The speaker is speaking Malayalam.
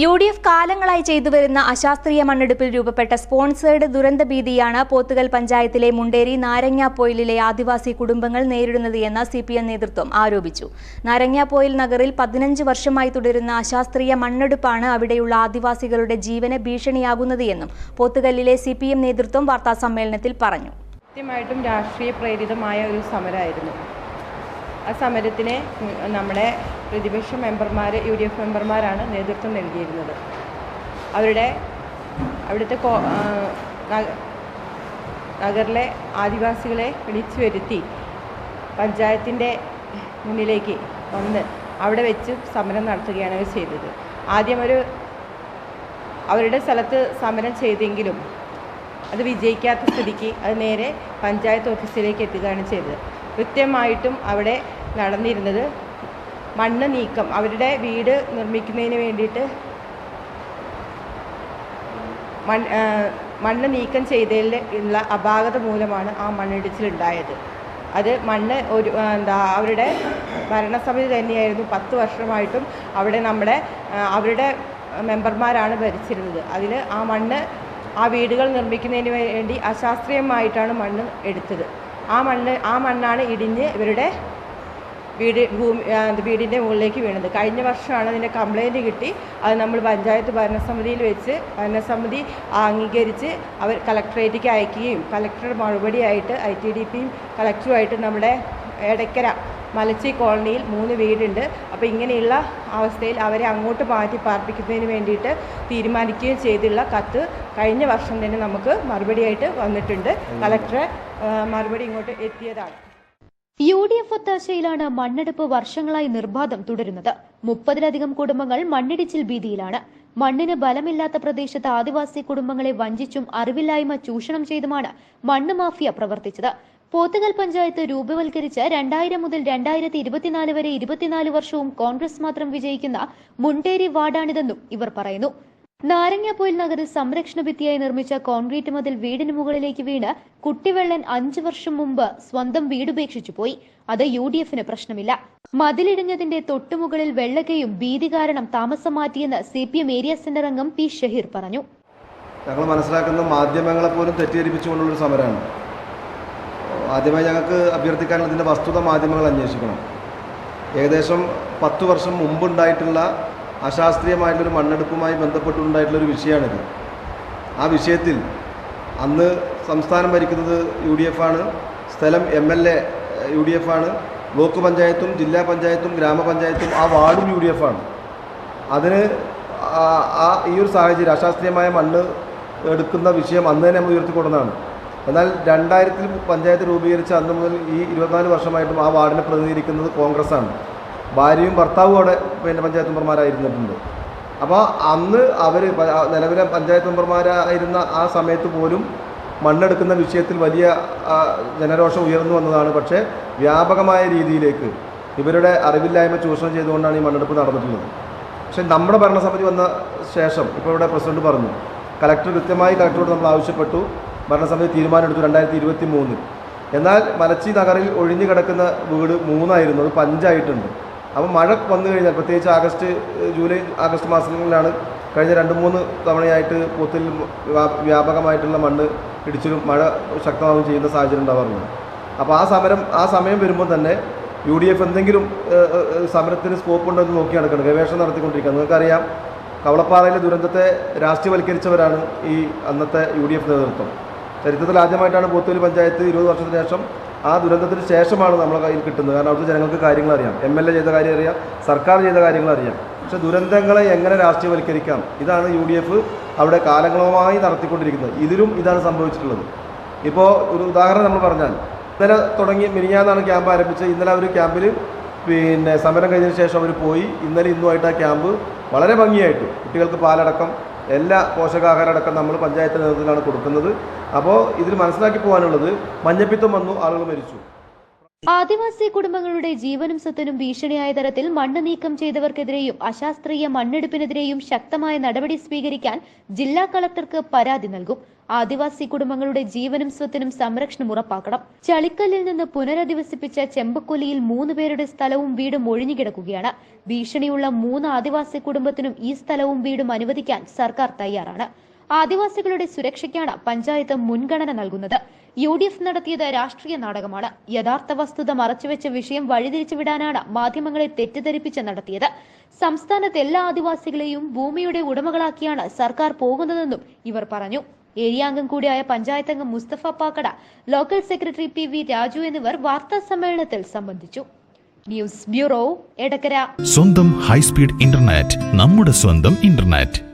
U D F കാലങ്ങളായി ചെയ്തുവരുന്ന അശാസ്ത്രീയ മണ്ണെടുപ്പിൽ രൂപപ്പെട്ട സ്പോൺസേഡ് ദുരന്ത ഭീതിയാണ് പോത്തുകൽ പഞ്ചായത്തിലെ മുണ്ടേരി നാരങ്ങാപ്പോയിലിലെ ആദിവാസി കുടുംബങ്ങൾ നേരിടുന്നത് എന്ന് സി പി എം നേതൃത്വം ആരോപിച്ചു. നാരങ്ങാപ്പോയിൽ നഗറിൽ പതിനഞ്ച് വർഷമായി തുടരുന്ന അശാസ്ത്രീയ മണ്ണെടുപ്പാണ് അവിടെയുള്ള ആദിവാസികളുടെ ജീവന് ഭീഷണിയാകുന്നത് എന്നും പോത്തുകല്ലിലെ സി പി എം നേതൃത്വം വാർത്താസമ്മേളനത്തിൽ പറഞ്ഞു. കൃത്യമായിട്ടും രാഷ്ട്രീയ പ്രേരിതമായ ഒരു സമരമായിരുന്നു. ആ സമരത്തിനെ നമ്മുടെ പ്രതിപക്ഷ മെമ്പർമാർ യു ഡി എഫ് മെമ്പർമാരാണ് നേതൃത്വം നൽകിയിരുന്നത്. അവരുടെ അവിടുത്തെ നഗറിലെ ആദിവാസികളെ വിളിച്ചു വരുത്തി പഞ്ചായത്തിന്റെ മുന്നിലേക്ക് വന്ന് അവിടെ വെച്ച് സമരം നടത്തുകയാണ് അവർ ചെയ്തത്. ആദ്യം ഒരു അവരുടെ സ്ഥലത്ത് സമരം ചെയ്തെങ്കിലും അത് വിജയിക്കാത്ത സ്ഥിതിക്ക് അത് നേരെ പഞ്ചായത്ത് ഓഫീസിലേക്ക് എത്തുകയാണ് ചെയ്തത്. കൃത്യമായിട്ടും അവിടെ നടന്നിരുന്നത് മണ്ണ് നീക്കം അവരുടെ വീട് നിർമ്മിക്കുന്നതിന് വേണ്ടിയിട്ട് മണ്ണ് നീക്കം ചെയ്തതിൽ ഉള്ള അപാകത മൂലമാണ് ആ മണ്ണിടിച്ചിലുണ്ടായത്. അത് മണ്ണ് ഒരു എന്താ അവരുടെ ഭരണസമിതി തന്നെയായിരുന്നു പത്ത് വർഷമായിട്ടും അവിടെ നമ്മുടെ അവരുടെ മെമ്പർമാരാണ് ഭരിച്ചിരുന്നത്. അതിൽ ആ മണ്ണ് ആ വീടുകൾ നിർമ്മിക്കുന്നതിന് വേണ്ടി അശാസ്ത്രീയമായിട്ടാണ് മണ്ണ് എടുത്തത്. ആ മണ്ണ് ആ മണ്ണാണ് ഇടിഞ്ഞ് ഇവരുടെ വീട് ഭൂമി വീടിന്റെ മുകളിലേക്ക് വീണത്. കഴിഞ്ഞ വർഷമാണ് അതിന്റെ കംപ്ലൈന്റ് കിട്ടി. അത് നമ്മൾ പഞ്ചായത്ത് ഭരണസമിതിയിൽ വെച്ച് ഭരണസമിതി അംഗീകരിച്ച് അവർ കളക്ടറേറ്റിലേക്ക് അയക്കുകയും കളക്ടർ മറുപടിയായിട്ട് ഐ ടി ഡി പിയും കളക്ടറുമായിട്ട് നമ്മുടെ എടക്കര മലച്ചി കോളനിയിൽ മൂന്ന് വീടുണ്ട്. അപ്പോൾ ഇങ്ങനെയുള്ള അവസ്ഥയിൽ അവരെ അങ്ങോട്ട് മാറ്റി പാർപ്പിക്കുന്നതിന് വേണ്ടിയിട്ട് തീരുമാനിക്കുകയും ചെയ്തുള്ള കത്ത് കഴിഞ്ഞ വർഷം തന്നെ നമുക്ക് മറുപടിയായിട്ട് വന്നിട്ടുണ്ട്. കളക്ടറെ മറുപടി ഇങ്ങോട്ട് എത്തിയതാണ്. യു ഡി എഫ് ഒത്താശയിലാണ് മണ്ണെടുപ്പ് വർഷങ്ങളായി നിർബാധം തുടരുന്നത്. മുപ്പതിലധികം കുടുംബങ്ങൾ മണ്ണിടിച്ചിൽ ഭീതിയിലാണ്. മണ്ണിന് ബലമില്ലാത്ത പ്രദേശത്ത് ആദിവാസി കുടുംബങ്ങളെ വഞ്ചിച്ചും അറിവില്ലായ്മ ചൂഷണം ചെയ്തുമാണ് മണ്ണ് മാഫിയ പ്രവർത്തിച്ചത്. പോത്തുകൽ പഞ്ചായത്ത് രൂപവൽക്കരിച്ച് രണ്ടായിരം മുതൽ രണ്ടായിരത്തി ഇരുപത്തിനാല് വരെ ഇരുപത്തിനാല് വർഷവും കോൺഗ്രസ് മാത്രം വിജയിക്കുന്ന മുണ്ടേരി വാർഡാണിതെന്നും ഇവർ പറയുന്നു. നാരങ്ങാപ്പൊയിൽ നഗറിൽ സംരക്ഷണ ഭിത്തിയായി നിർമ്മിച്ച കോൺക്രീറ്റ് മതിൽ വീടിന് മുകളിലേക്ക് വീണ് കുട്ടിവെള്ളൻ അഞ്ചു വർഷം മുമ്പ് സ്വന്തം വീടുപേക്ഷിച്ചു പോയി. അത് യു ഡി എഫിന് പ്രശ്നമില്ല. മതിലിടിഞ്ഞതിന്റെ തൊട്ടുമുകളിൽ വെള്ളക്കയും ഭീതി കാരണം താമസം മാറ്റിയെന്ന് C P M area centre അംഗം പി ഷഹീർ പറഞ്ഞു. ഞങ്ങൾ മനസ്സിലാക്കുന്ന മാധ്യമങ്ങളെ പോലും തെറ്റിദ്ധരിപ്പിച്ചുകൊണ്ടുള്ളൊരു സമരമാണ്. ആദ്യമായി ഞങ്ങൾക്ക് അഭ്യർത്ഥിക്കാനുള്ള ഇതിന്റെ വസ്തുത മാധ്യമങ്ങൾ അന്വേഷിക്കണം. ഏകദേശം പത്തു വർഷം മുമ്പുണ്ടായിട്ടുള്ള അശാസ്ത്രീയമായിട്ടുള്ളൊരു മണ്ണെടുപ്പുമായി ബന്ധപ്പെട്ടുണ്ടായിട്ടുള്ളൊരു വിഷയമാണിത്. ആ വിഷയത്തിൽ അന്ന് സംസ്ഥാനം ഭരിക്കുന്നത് യു ഡി എഫ് ആണ് സ്ഥലം M L A U D F ആണ് ബ്ലോക്ക് പഞ്ചായത്തും ജില്ലാ പഞ്ചായത്തും ഗ്രാമപഞ്ചായത്തും ആ വാർഡും യു ഡി എഫ് ആണ് അതിന് ആ- ഈ ഒരു സാഹചര്യം അശാസ്ത്രീയമായ മണ്ണ് എടുക്കുന്ന വിഷയം അന്ന് തന്നെ നമ്മൾ ഉയർത്തിക്കൊണ്ടതാണ് എന്നാൽ രണ്ടായിരത്തിൽ പഞ്ചായത്ത് രൂപീകരിച്ച അന്ന് മുതൽ ഈ ഇരുപത്തിനാല് വർഷമായിട്ടും ആ വാർഡിനെ പ്രതിനിധീകരിക്കുന്നത് കോൺഗ്രസ് ആണ് ഭാര്യയും ഭർത്താവും അവിടെ പിന്നെ പഞ്ചായത്ത് മെമ്പർമാരായിരുന്നിട്ടുണ്ട്. അപ്പോൾ അന്ന് അവർ നിലവിലെ പഞ്ചായത്ത് മെമ്പർമാരായിരുന്ന ആ സമയത്ത് പോലും മണ്ണെടുക്കുന്ന വിഷയത്തിൽ വലിയ ജനരോഷം ഉയർന്നു വന്നതാണ്. പക്ഷേ വ്യാപകമായ രീതിയിലേക്ക് ഇവരുടെ അറിവില്ലായ്മ ചൂഷണം ചെയ്തുകൊണ്ടാണ് ഈ മണ്ണെടുപ്പ് നടന്നിട്ടുള്ളത്. പക്ഷേ നമ്മുടെ ഭരണസമിതി വന്ന ശേഷം ഇപ്പോൾ ഇവിടെ പ്രസിഡന്റ് പറഞ്ഞു കലക്ടർ കൃത്യമായി കലക്ടറോട് നമ്മൾ ആവശ്യപ്പെട്ടു. ഭരണസമിതി തീരുമാനമെടുത്തു രണ്ടായിരത്തി ഇരുപത്തി മൂന്നിൽ എന്നാൽ മലച്ചി നഗറിൽ ഒഴിഞ്ഞു കിടക്കുന്ന വീട് മൂന്നായിരുന്നു അത് പഞ്ചായിട്ടുണ്ട്. അപ്പോൾ മഴ വന്നു കഴിഞ്ഞാൽ പ്രത്യേകിച്ച് ആഗസ്റ്റ് ജൂലൈ ആഗസ്റ്റ് മാസങ്ങളിലാണ് കഴിഞ്ഞ രണ്ട് മൂന്ന് തവണയായിട്ട് പൂത്തിൽ വ്യാപകമായിട്ടുള്ള മണ്ണ് ഇടിച്ചിലും മഴ ശക്തമാവുകയും ചെയ്യുന്ന സാഹചര്യം ഉണ്ടാവാറുണ്ട്. അപ്പോൾ ആ സമരം ആ സമയം വരുമ്പോൾ തന്നെ യു ഡി എഫ് എന്തെങ്കിലും സമരത്തിന് സ്കോപ്പ് ഉണ്ടോ എന്ന് നോക്കി നടക്കണം. ഗവേഷണം നടത്തിക്കൊണ്ടിരിക്കുക നിങ്ങൾക്കറിയാം കവളപ്പാറയിലെ ദുരന്തത്തെ രാഷ്ട്രീയവൽക്കരിച്ചവരാണ് ഈ അന്നത്തെ യു ഡി എഫ് നേതൃത്വം. ചരിത്രത്തിൽ ആദ്യമായിട്ടാണ് പോത്തൂരി പഞ്ചായത്ത് ഇരുപത് വർഷത്തിന് ശേഷം ആ ദുരന്തത്തിന് ശേഷമാണ് നമ്മളെ കയ്യിൽ കിട്ടുന്നത്. കാരണം അവിടുത്തെ ജനങ്ങൾക്ക് കാര്യങ്ങൾ അറിയാം. എം എൽ എ ചെയ്ത കാര്യം അറിയാം. സർക്കാർ ചെയ്ത കാര്യങ്ങൾ അറിയാം. പക്ഷേ ദുരന്തങ്ങളെ എങ്ങനെ രാഷ്ട്രീയവൽക്കരിക്കാം? ഇതാണ് യു ഡി എഫ് അവിടെ കാലങ്ങളുമായി നടത്തിക്കൊണ്ടിരിക്കുന്നത്. ഇതിലും ഇതാണ് സംഭവിച്ചിട്ടുള്ളത്. ഇപ്പോൾ ഒരു ഉദാഹരണം നമ്മൾ പറഞ്ഞാൽ ഇന്നലെ തുടങ്ങി മിനിഞ്ഞാന്നാണ് ക്യാമ്പ് ആരംഭിച്ചത്. ഇന്നലെ അവർ ക്യാമ്പിൽ പിന്നെ സമരം കഴിഞ്ഞതിന് ശേഷം അവർ പോയി. ഇന്നലെ ഇന്നുമായിട്ട് ആ ക്യാമ്പ് വളരെ ഭംഗിയായിട്ട് കുട്ടികൾക്ക് പാലടക്കം എല്ലാ പോഷകാഹാരം അടക്കം നമ്മൾ പഞ്ചായത്ത് നേതൃത്വത്തിലാണ് കൊടുക്കുന്നത്. അപ്പോൾ ഇതിൽ മനസ്സിലാക്കി പോകാനുള്ളത് മഞ്ഞപ്പിത്തം വന്നു ആളുകൾ മരിച്ചു. ആദിവാസി കുടുംബങ്ങളുടെ ജീവനും സ്വത്തിനും ഭീഷണിയായ തരത്തിൽ മണ്ണ് നീക്കം ചെയ്തവർക്കെതിരെയും അശാസ്ത്രീയ മണ്ണെടുപ്പിനെതിരെയും ശക്തമായ നടപടി സ്വീകരിക്കാൻ ജില്ലാ കളക്ടർക്ക് പരാതി നൽകും. ആദിവാസി കുടുംബങ്ങളുടെ ജീവനും സ്വത്തിനും സംരക്ഷണം ഉറപ്പാക്കണം. ചളിക്കല്ലിൽ നിന്ന് പുനരധിവസിപ്പിച്ച ചെമ്പക്കൊലിയിൽ മൂന്ന് പേരുടെ സ്ഥലവും വീടും ഒഴിഞ്ഞുകിടക്കുകയാണ്. ഭീഷണിയുള്ള മൂന്ന് ആദിവാസി കുടുംബത്തിനും ഈ സ്ഥലവും വീടും അനുവദിക്കാൻ സർക്കാർ തയ്യാറാണ്. ആദിവാസികളുടെ സുരക്ഷയ്ക്കാണ് പഞ്ചായത്ത് മുൻഗണന നൽകുന്നത്. യു ഡി എഫ് നടത്തിയത് രാഷ്ട്രീയ നാടകമാണ്. യഥാർത്ഥ വസ്തുത മറച്ചുവെച്ച വിഷയം വഴിതിരിച്ചു വിടാനാണ് മാധ്യമങ്ങളെ തെറ്റിദ്ധരിപ്പിച്ച് നടത്തിയത്. സംസ്ഥാനത്തെ എല്ലാ ആദിവാസികളെയും ഭൂമിയുടെ ഉടമകളാക്കിയാണ് സർക്കാർ പോകുന്നതെന്നും ഇവർ പറഞ്ഞു. ഏരിയാംഗം കൂടിയായ പഞ്ചായത്ത് അംഗം Musthafa Pakkada local secretary P V Raju എന്നിവർ വാർത്താ സമ്മേളനത്തിൽ സംബന്ധിച്ചു. News bureau Edakkara. സ്വന്തം ഹൈസ്പീഡ് ഇന്റർനെറ്റ് നമ്മുടെ സ്വന്തം ഇന്റർനെറ്റ്.